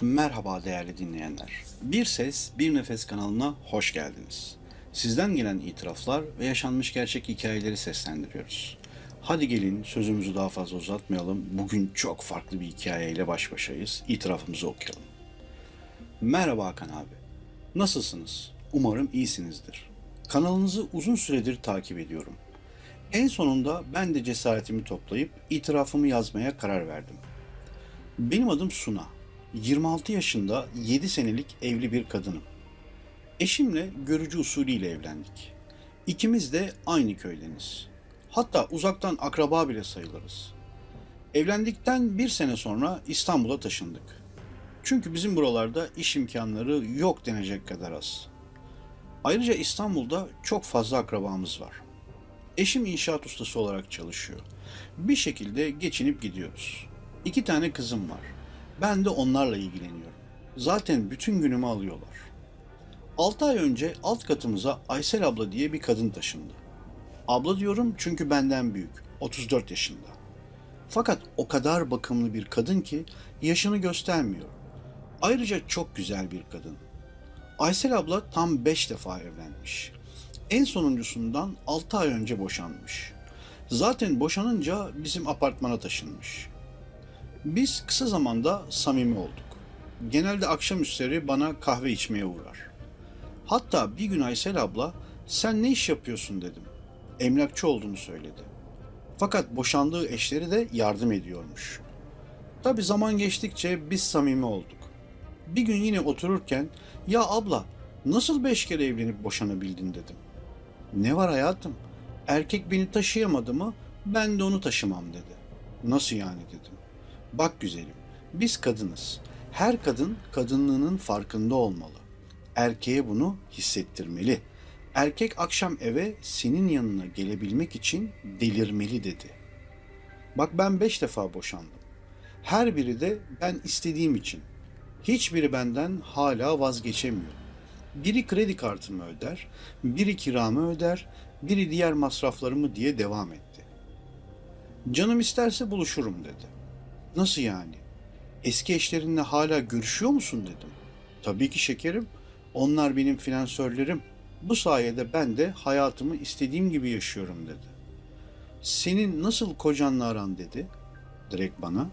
Merhaba değerli dinleyenler. Bir Ses Bir Nefes kanalına hoş geldiniz. Sizden gelen itiraflar ve yaşanmış gerçek hikayeleri seslendiriyoruz. Hadi gelin sözümüzü daha fazla uzatmayalım. Bugün çok farklı bir hikayeyle baş başayız. İtirafımızı okuyalım. Merhaba Hakan abi. Nasılsınız? Umarım iyisinizdir. Kanalınızı uzun süredir takip ediyorum. En sonunda ben de cesaretimi toplayıp itirafımı yazmaya karar verdim. Benim adım Suna. 26 yaşında 7 senelik evli bir kadınım. Eşimle görücü usulüyle evlendik. İkimiz de aynı köydeniz. Hatta uzaktan akraba bile sayılırız. Evlendikten bir sene sonra İstanbul'a taşındık. Çünkü bizim buralarda iş imkanları yok denecek kadar az. Ayrıca İstanbul'da çok fazla akrabamız var. Eşim inşaat ustası olarak çalışıyor. Bir şekilde geçinip gidiyoruz. İki tane kızım var. Ben de onlarla ilgileniyorum. Zaten bütün günümü alıyorlar. 6 ay önce alt katımıza Aysel abla diye bir kadın taşındı. Abla diyorum çünkü benden büyük, 34 yaşında. Fakat o kadar bakımlı bir kadın ki yaşını göstermiyor. Ayrıca çok güzel bir kadın. Aysel abla tam 5 defa evlenmiş. En sonuncusundan 6 ay önce boşanmış. Zaten boşanınca bizim apartmana taşınmış. Biz kısa zamanda samimi olduk. Genelde akşamüstleri bana kahve içmeye uğrar. Hatta bir gün Aysel abla sen ne iş yapıyorsun dedim. Emlakçı olduğunu söyledi. Fakat boşandığı eşleri de yardım ediyormuş. Tabi zaman geçtikçe biz samimi olduk. Bir gün yine otururken ya abla nasıl beş kere evlenip boşanabildin dedim. Ne var hayatım? Erkek beni taşıyamadı mı ben de onu taşımam dedi. Nasıl yani dedim. Bak güzelim, biz kadınız. Her kadın kadınlığının farkında olmalı. Erkeğe bunu hissettirmeli. Erkek akşam eve senin yanına gelebilmek için delirmeli dedi. Bak ben beş defa boşandım. Her biri de ben istediğim için. Hiçbiri benden hala vazgeçemiyor. Biri kredi kartımı öder, biri kiramı öder, biri diğer masraflarımı diye devam etti. Canım isterse buluşurum dedi. Nasıl yani? Eski eşlerinle hala görüşüyor musun dedim. Tabii ki şekerim. Onlar benim finansörlerim. Bu sayede ben de hayatımı istediğim gibi yaşıyorum dedi. Senin nasıl kocanla aran dedi. Direkt bana.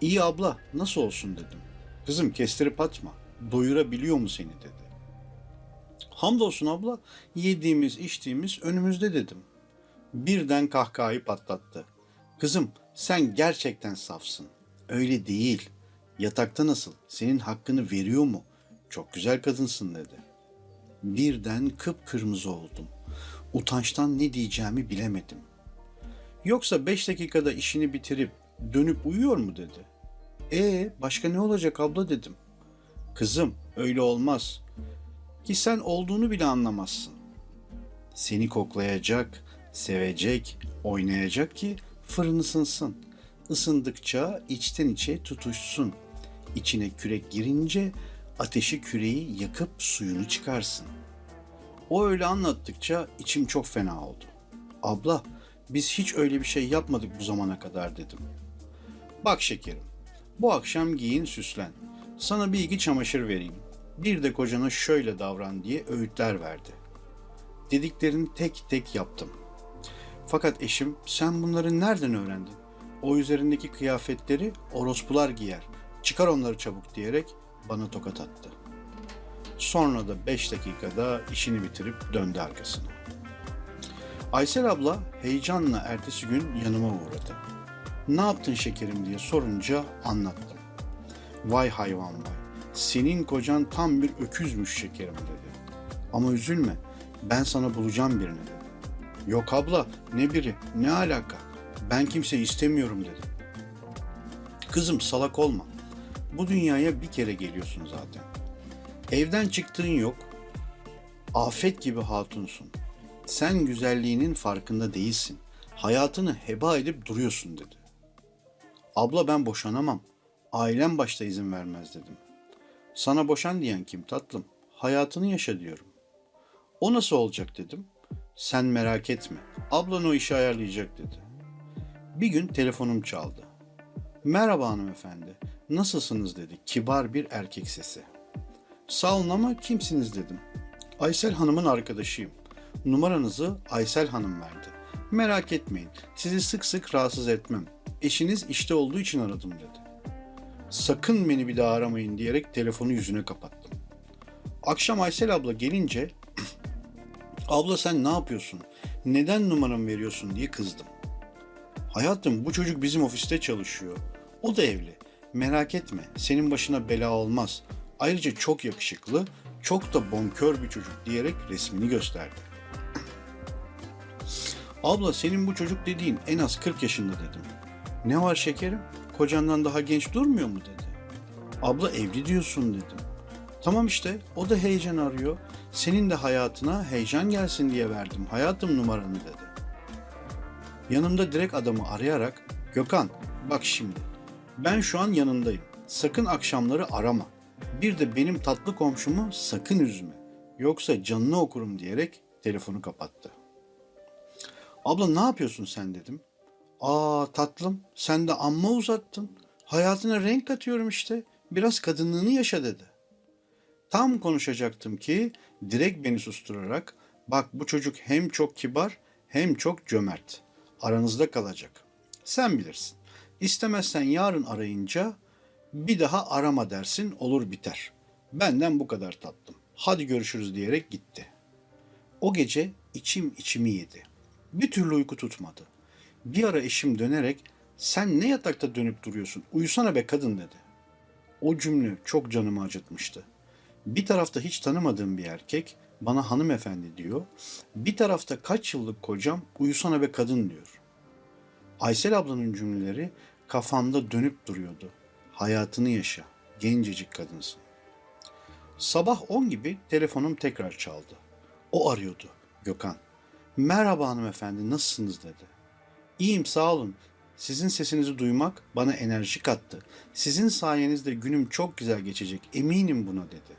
İyi abla nasıl olsun dedim. Kızım kestirip atma. Doyurabiliyor mu seni dedi. Hamdolsun abla yediğimiz içtiğimiz önümüzde dedim. Birden kahkahayı patlattı. Kızım sen gerçekten safsın. Öyle değil. Yatakta nasıl? Senin hakkını veriyor mu? Çok güzel kadınsın dedi. Birden kıpkırmızı oldum. Utançtan ne diyeceğimi bilemedim. Yoksa beş dakikada işini bitirip dönüp uyuyor mu dedi. E başka ne olacak abla dedim. Kızım öyle olmaz. Ki sen olduğunu bile anlamazsın. Seni koklayacak, sevecek, oynayacak ki fırın ısınsın. Isındıkça içten içe tutuşsun. İçine kürek girince ateşi küreği yakıp suyunu çıkarsın. O öyle anlattıkça içim çok fena oldu. Abla biz hiç öyle bir şey yapmadık bu zamana kadar dedim. Bak şekerim, bu akşam giyin süslen. Sana bir iki çamaşır vereyim. Bir de kocana şöyle davran diye öğütler verdi. Dediklerini tek tek yaptım. Fakat eşim sen bunları nereden öğrendin? O üzerindeki kıyafetleri orospular giyer. Çıkar onları çabuk diyerek bana tokat attı. Sonra da beş dakikada işini bitirip döndü arkasına. Aysel abla heyecanla ertesi gün yanıma uğradı. Ne yaptın şekerim diye sorunca anlattım. Vay hayvan vay. Senin kocan tam bir öküzmüş şekerim dedi. Ama üzülme. Ben sana bulacağım birini dedi. Yok abla ne biri ne alaka. Ben kimseyi istemiyorum dedi. Kızım salak olma. Bu dünyaya bir kere geliyorsun zaten. Evden çıktığın yok. Afet gibi hatunsun. Sen güzelliğinin farkında değilsin. Hayatını heba edip duruyorsun dedi. Abla ben boşanamam. Ailem başta izin vermez dedim. Sana boşan diyen kim tatlım? Hayatını yaşa diyorum. O nasıl olacak dedim. Sen merak etme. Ablan o işi ayarlayacak dedi. Bir gün telefonum çaldı. Merhaba hanımefendi, nasılsınız dedi kibar bir erkek sesi. Sağ olun ama kimsiniz dedim. Aysel Hanım'ın arkadaşıyım. Numaranızı Aysel Hanım verdi. Merak etmeyin, sizi sık sık rahatsız etmem. Eşiniz işte olduğu için aradım dedi. Sakın beni bir daha aramayın diyerek telefonu yüzüne kapattım. Akşam Aysel abla gelince abla sen ne yapıyorsun? Neden numaramı veriyorsun diye kızdım. Hayatım bu çocuk bizim ofiste çalışıyor. O da evli. Merak etme senin başına bela olmaz. Ayrıca çok yakışıklı, çok da bonkör bir çocuk diyerek resmini gösterdi. Abla senin bu çocuk dediğin en az 40 yaşında dedim. Ne var şekerim? Kocandan daha genç durmuyor mu dedi. Abla evli diyorsun dedim. Tamam işte o da heyecan arıyor. Senin de hayatına heyecan gelsin diye verdim hayatım numaranı dedi. Yanımda direkt adamı arayarak Gökhan bak şimdi ben şu an yanındayım. Sakın akşamları arama. Bir de benim tatlı komşumu sakın üzme. Yoksa canını okurum diyerek telefonu kapattı. Abla ne yapıyorsun sen dedim. Aa tatlım sen de amma uzattın. Hayatına renk katıyorum işte. Biraz kadınlığını yaşa dedi. Tam konuşacaktım ki direkt beni susturarak bak bu çocuk hem çok kibar hem çok cömert. Aranızda kalacak. Sen bilirsin. İstemezsen yarın arayınca bir daha arama dersin olur biter. Benden bu kadar tatlım. Hadi görüşürüz diyerek gitti. O gece içim içimi yedi. Bir türlü uyku tutmadı. Bir ara eşim dönerek sen ne yatakta dönüp duruyorsun uyusana be kadın dedi. O cümle çok canımı acıtmıştı. Bir tarafta hiç tanımadığım bir erkek bana hanımefendi diyor. Bir tarafta kaç yıllık kocam uyusana be kadın diyor. Aysel ablanın cümleleri kafamda dönüp duruyordu. Hayatını yaşa, gencecik kadınsın. Sabah 10 gibi telefonum tekrar çaldı. O arıyordu, Gökhan. Merhaba hanımefendi, nasılsınız dedi. İyiyim sağ olun. Sizin sesinizi duymak bana enerji kattı. Sizin sayenizde günüm çok güzel geçecek, eminim buna dedi.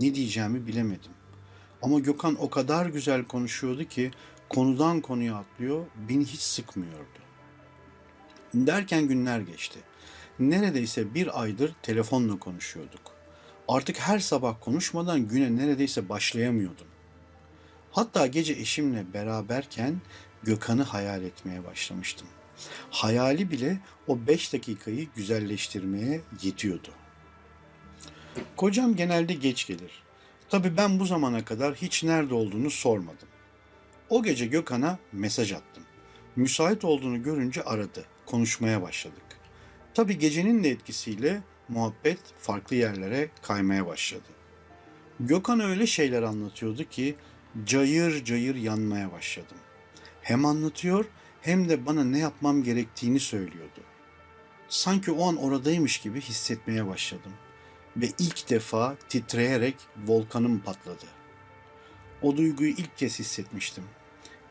Ne diyeceğimi bilemedim. Ama Gökhan o kadar güzel konuşuyordu ki konudan konuya atlıyor, beni hiç sıkmıyordu. Derken günler geçti. Neredeyse bir aydır telefonla konuşuyorduk. Artık her sabah konuşmadan güne neredeyse başlayamıyordum. Hatta gece eşimle beraberken Gökhan'ı hayal etmeye başlamıştım. Hayali bile o beş dakikayı güzelleştirmeye yetiyordu. Kocam genelde geç gelir. Tabii ben bu zamana kadar hiç nerede olduğunu sormadım. O gece Gökhan'a mesaj attım. Müsait olduğunu görünce aradı. Konuşmaya başladık. Tabii gecenin de etkisiyle muhabbet farklı yerlere kaymaya başladı. Gökhan öyle şeyler anlatıyordu ki cayır cayır yanmaya başladım. Hem anlatıyor hem de bana ne yapmam gerektiğini söylüyordu. Sanki o an oradaymış gibi hissetmeye başladım ve ilk defa titreyerek volkanım patladı. O duyguyu ilk kez hissetmiştim.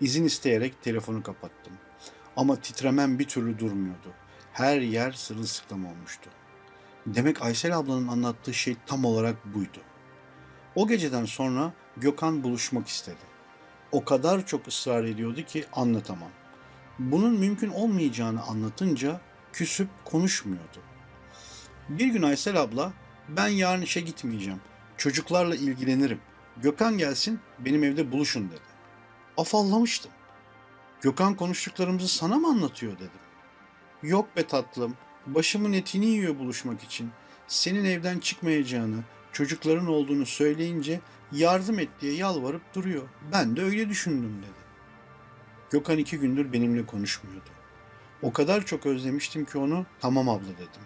İzin isteyerek telefonu kapattım. Ama titremem bir türlü durmuyordu. Her yer sırılsıklam olmuştu. Demek Aysel ablanın anlattığı şey tam olarak buydu. O geceden sonra Gökhan buluşmak istedi. O kadar çok ısrar ediyordu ki anlatamam. Bunun mümkün olmayacağını anlatınca küsüp konuşmuyordu. Bir gün Aysel abla ben yarın işe gitmeyeceğim. Çocuklarla ilgilenirim. Gökhan gelsin benim evde buluşun dedi. Afallamıştım. Gökhan konuştuklarımızı sana mı anlatıyor dedim. Yok be tatlım. Başımın etini yiyor buluşmak için. Senin evden çıkmayacağını, çocukların olduğunu söyleyince yardım et diye yalvarıp duruyor. Ben de öyle düşündüm dedi. Gökhan iki gündür benimle konuşmuyordu. O kadar çok özlemiştim ki onu tamam abla dedim.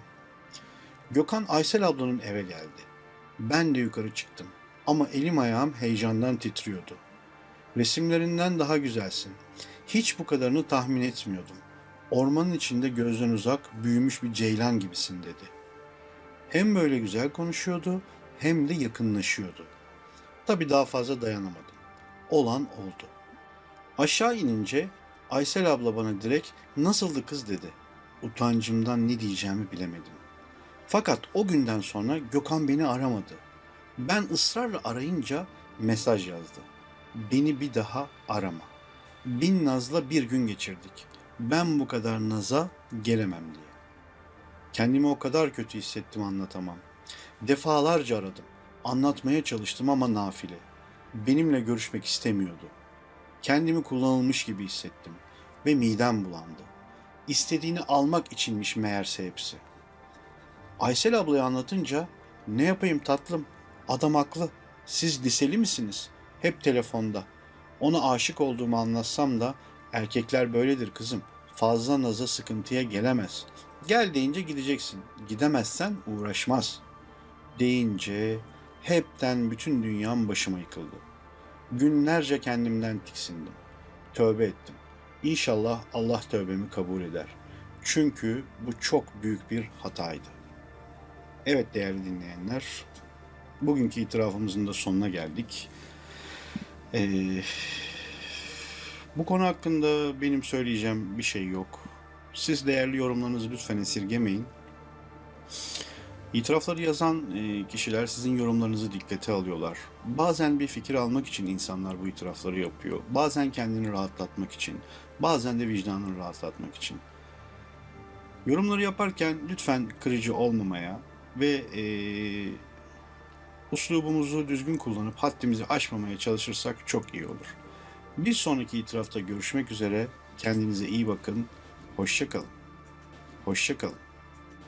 Gökhan Aysel ablanın eve geldi. Ben de yukarı çıktım. Ama elim ayağım heyecandan titriyordu. Resimlerinden daha güzelsin. Hiç bu kadarını tahmin etmiyordum. Ormanın içinde gözden uzak büyümüş bir ceylan gibisin dedi. Hem böyle güzel konuşuyordu hem de yakınlaşıyordu. Tabii daha fazla dayanamadım. Olan oldu. Aşağı inince Aysel abla bana direkt nasıldı kız dedi. Utancımdan ne diyeceğimi bilemedim. Fakat o günden sonra Gökhan beni aramadı. Ben ısrarla arayınca mesaj yazdı. Beni bir daha arama. Bin nazla bir gün geçirdik. ben bu kadar naza gelemem diye. Kendimi o kadar kötü hissettim anlatamam. Defalarca aradım. Anlatmaya çalıştım ama nafile. Benimle görüşmek istemiyordu. Kendimi kullanılmış gibi hissettim ve midem bulandı. İstediğini almak içinmiş meğerse hepsi. Aysel ablayı anlatınca ne yapayım tatlım? Adam haklı. Siz liseli misiniz? Hep telefonda. Ona aşık olduğumu anlatsam da erkekler böyledir kızım. Fazla naza sıkıntıya gelemez. Gel deyince gideceksin. Gidemezsen uğraşmaz. Deyince hepten bütün dünyam başıma yıkıldı. Günlerce kendimden tiksindim. Tövbe ettim. İnşallah Allah tövbemi kabul eder. Çünkü bu çok büyük bir hataydı. Evet değerli dinleyenler, bugünkü itirafımızın da sonuna geldik. Ee, bu konu hakkında benim söyleyeceğim bir şey yok. Siz değerli yorumlarınızı lütfen esirgemeyin. İtirafları yazan e, kişiler sizin yorumlarınızı dikkate alıyorlar. Bazen bir fikir almak için insanlar bu itirafları yapıyor. Bazen kendini rahatlatmak için, bazen de vicdanını rahatlatmak için. Yorumları yaparken lütfen kırıcı olmamaya ve e, uslubumuzu düzgün kullanıp haddimizi aşmamaya çalışırsak çok iyi olur. Bir sonraki itirafta görüşmek üzere. Kendinize iyi bakın. Hoşça kalın. Hoşça kalın.